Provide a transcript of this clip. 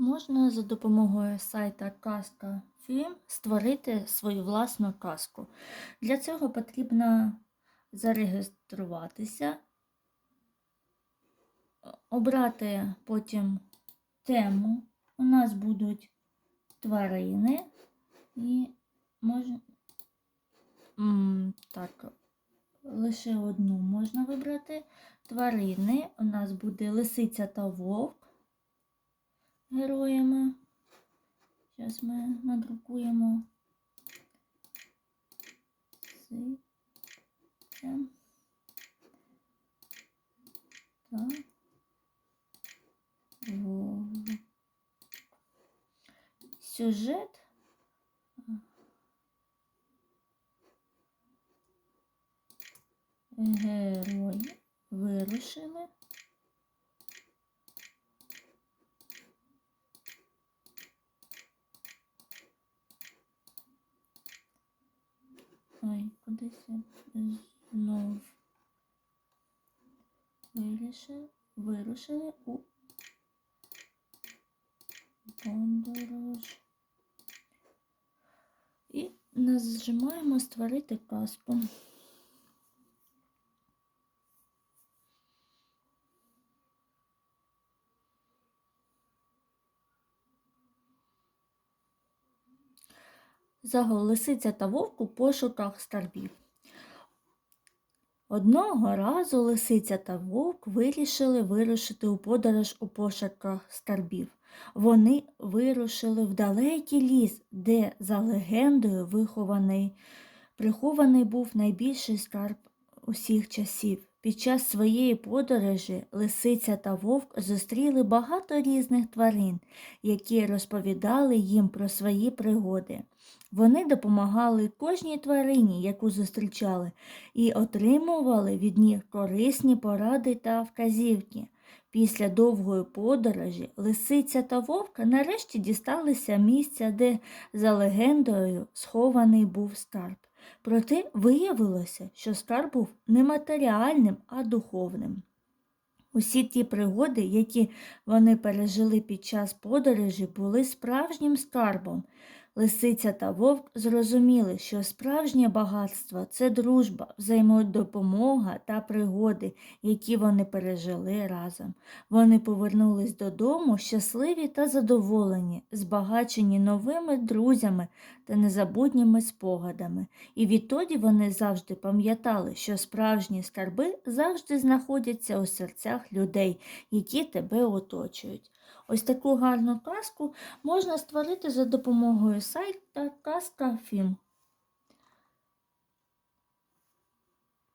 Можна за допомогою сайта Казка Фільм створити свою власну казку. Для цього потрібно зареєструватися, обрати потім тему. У нас будуть тварини і можна так, лише одну можна вибрати. Тварини. У нас буде лисиця та вовк героями. Зараз ми надрукуємо. Лисиця та вовк. Сюжет. Герої вирушили. Ой, кудись знов вирішили, вирушили у подорож. І нажимаємо створити казку. Лисиця та вовк у пошуках скарбів. Одного разу лисиця та вовк вирішили вирушити у подорож у пошуках скарбів. Вони вирушили в далекий ліс, де, за легендою, вихований, прихований був найбільший скарб усіх часів. Під час своєї подорожі лисиця та вовк зустріли багато різних тварин, які розповідали їм про свої пригоди. Вони допомагали кожній тварині, яку зустрічали, і отримували від них корисні поради та вказівки. Після довгої подорожі лисиця та вовка нарешті дісталися місця, де, за легендою, схований був скарб. Проте виявилося, що скарб був не матеріальним, а духовним. Усі ті пригоди, які вони пережили під час подорожі, були справжнім скарбом. Лисиця та вовк зрозуміли, що справжнє багатство це дружба, взаємодопомога та пригоди, які вони пережили разом. Вони повернулись додому щасливі та задоволені, збагачені новими друзями та незабутніми спогадами. І відтоді вони завжди пам'ятали, що справжні скарби завжди знаходяться у серцях людей, які тебе оточують. Ось таку гарну казку можна створити за допомогою сайта Казка Фільм.